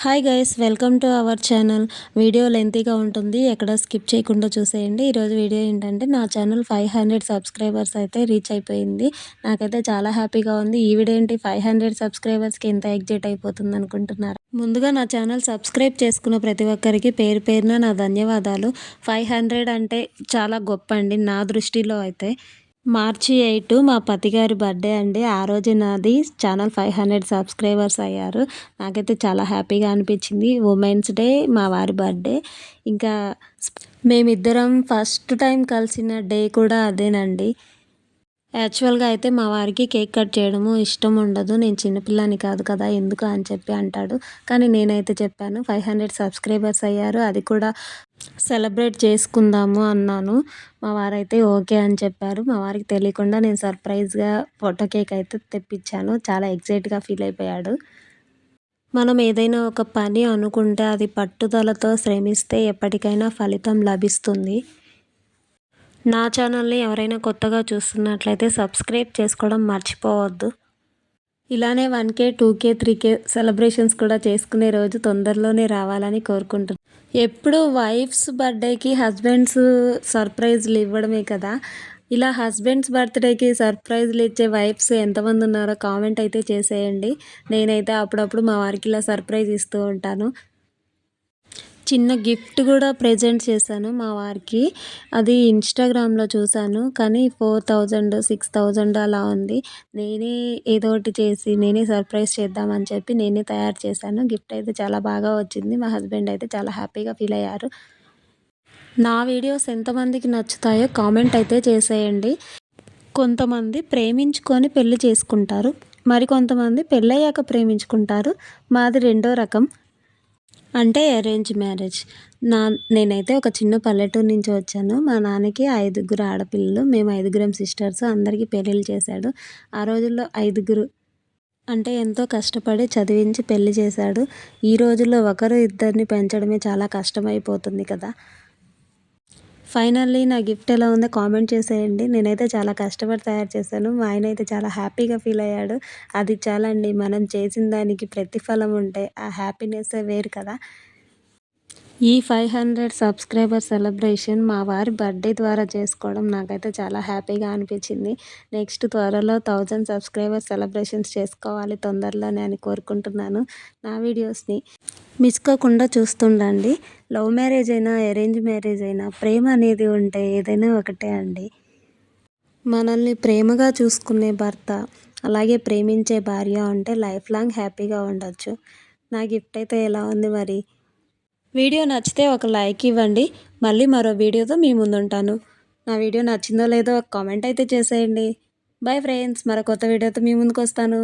Hi guys welcome to our channel video లెంతీగా ఉంటుంది ఎక్కడ skip చేయకుండా చూసేయండి ఈరోజు వీడియో ఏంటంటే నా ఛానల్ ఫైవ్ హండ్రెడ్ సబ్స్క్రైబర్స్ అయితే రీచ్ అయిపోయింది నాకైతే చాలా హ్యాపీగా ఉంది ఈ వీడియో ఏంటి ఫైవ్ హండ్రెడ్ సబ్స్క్రైబర్స్కి ఎంత ఎగ్జిట్ అయిపోతుంది అనుకుంటున్నారు ముందుగా నా ఛానల్ సబ్స్క్రైబ్ చేసుకున్న ప్రతి ఒక్కరికి పేరు పేరున నా ధన్యవాదాలు ఫైవ్ హండ్రెడ్ అంటే చాలా గొప్ప అండి నా దృష్టిలో అయితే మార్చి ఎయిట్ మా పతిగారి బర్త్డే అండి. ఆ రోజు నాది ఛానల్ ఫైవ్ హండ్రెడ్ సబ్స్క్రైబర్స్ అయ్యారు. నాకైతే చాలా హ్యాపీగా అనిపించింది. ఉమెన్స్ డే మా వారి బర్త్డే. ఇంకా మేమిద్దరం ఫస్ట్ టైం కలిసిన డే కూడా అదేనండి. యాక్చువల్గా అయితే మా వారికి కేక్ కట్ చేయడము ఇష్టం ఉండదు. నేను చిన్నపిల్లని కాదు కదా ఎందుకు అని చెప్పి అంటాడు. కానీ నేనైతే చెప్పాను ఫైవ్ హండ్రెడ్ సబ్స్క్రైబర్స్ అయ్యారు. అది కూడా సెలబ్రేట్ చేసుకుందాము అన్నాను. మా వారైతే ఓకే అని చెప్పారు. మా వారికి తెలియకుండా నేను సర్ప్రైజ్గా ఫోటో కేక్ అయితే తెప్పించాను. చాలా ఎగ్జైట్గా ఫీల్ అయిపోయాడు. మనం ఏదైనా ఒక పని అనుకుంటే అది పట్టుదలతో శ్రమిస్తే ఎప్పటికైనా ఫలితం లభిస్తుంది. నా ఛానల్ని ఎవరైనా కొత్తగా చూస్తున్నట్లయితే సబ్స్క్రైబ్ చేసుకోవడం మర్చిపోవద్దు. ఇలానే one K two K three K celebrations కూడా చేసుకునే రోజు తొందరలోనే రావాలని కోరుకుంటున్నాను ఎప్పుడు వైఫ్స్ బర్త్డేకి హస్బెండ్స్ సర్ప్రైజ్లు ఇవ్వడమే కదా. ఇలా హస్బెండ్స్ బర్త్డేకి సర్ప్రైజ్లు ఇచ్చే వైఫ్స్ ఎంతమంది ఉన్నారో కామెంట్ అయితే చేసేయండి. నేనైతే అప్పుడప్పుడు మా వారికి ఇలా సర్ప్రైజ్ ఇస్తూ ఉంటాను. చిన్న గిఫ్ట్ కూడా ప్రజెంట్ చేశాను మా వారికి. అది ఇన్స్టాగ్రామ్లో చూశాను కానీ ఫోర్ థౌజండ్ సిక్స్ థౌజండ్ అలా ఉంది. నేనే ఏదో ఒకటి చేసి నేనే సర్ప్రైజ్ చేద్దామని చెప్పి నేనే తయారు చేశాను. గిఫ్ట్ అయితే చాలా బాగా వచ్చింది. మా హస్బెండ్ అయితే చాలా హ్యాపీగా ఫీల్ అయ్యారు. నా వీడియోస్ ఎంతమందికి నచ్చుతాయో కామెంట్ అయితే చేసేయండి. కొంతమంది ప్రేమించుకొని పెళ్ళి చేసుకుంటారు మరికొంతమంది పెళ్ళయ్యాక ప్రేమించుకుంటారు. మాది రెండో రకం. అంటే అరేంజ్ మ్యారేజ్ నా నేనైతే ఒక చిన్న పల్లెటూరు నుంచి వచ్చాను. మా నాన్నకి ఐదుగురు ఆడపిల్లలు మేము ఐదుగురం సిస్టర్స్ అందరికీ పెళ్ళిళ్ళు చేశాడు. ఆ రోజుల్లో ఐదుగురు అంటే ఎంతో కష్టపడి చదివించి పెళ్ళి చేశాడు. ఈ రోజుల్లో ఒకరు ఇద్దరిని పెంచడమే చాలా కష్టమైపోతుంది కదా. ఫైనల్లీ నా గిఫ్ట్ ఎలా ఉందో కామెంట్ చేసేయండి. నేనైతే చాలా కష్టపడి తయారు చేశాను. మా ఆయన అయితే చాలా హ్యాపీగా ఫీల్ అయ్యాడు. అది చాలండి. మనం చేసిన దానికి ప్రతిఫలం ఉంటే ఆ హ్యాపీనెస్ వేరు కదా. ఈ ఫైవ్ హండ్రెడ్ సబ్స్క్రైబర్ సెలబ్రేషన్ మా వారి బర్త్డే ద్వారా చేసుకోవడం నాకైతే చాలా హ్యాపీగా అనిపించింది. నెక్స్ట్ త్వరలో థౌజండ్ సబ్స్క్రైబర్ సెలబ్రేషన్స్ చేసుకోవాలి తొందరలోనే అని కోరుకుంటున్నాను నా వీడియోస్ని. మిస్కోకుండా చూస్తుండండి. లవ్ మ్యారేజ్ అయినా అరేంజ్ మ్యారేజ్ అయినా ప్రేమ అనేది ఉంటే ఏదైనా ఒకటే అండి. మనల్ని ప్రేమగా చూసుకునే భర్త అలాగే ప్రేమించే భార్య ఉంటే లైఫ్ లాంగ్ హ్యాపీగా ఉండొచ్చు. నా గిఫ్ట్ అయితే ఎలా ఉంది మరి? వీడియో నచ్చితే ఒక లైక్ ఇవ్వండి. మళ్ళీ మరో వీడియోతో మీ ముందుంటాను. నా వీడియో నచ్చిందో లేదో ఒక కామెంట్ అయితే చేసేయండి. బాయ్ ఫ్రెండ్స్ మరో కొత్త వీడియోతో మీ ముందుకు వస్తాను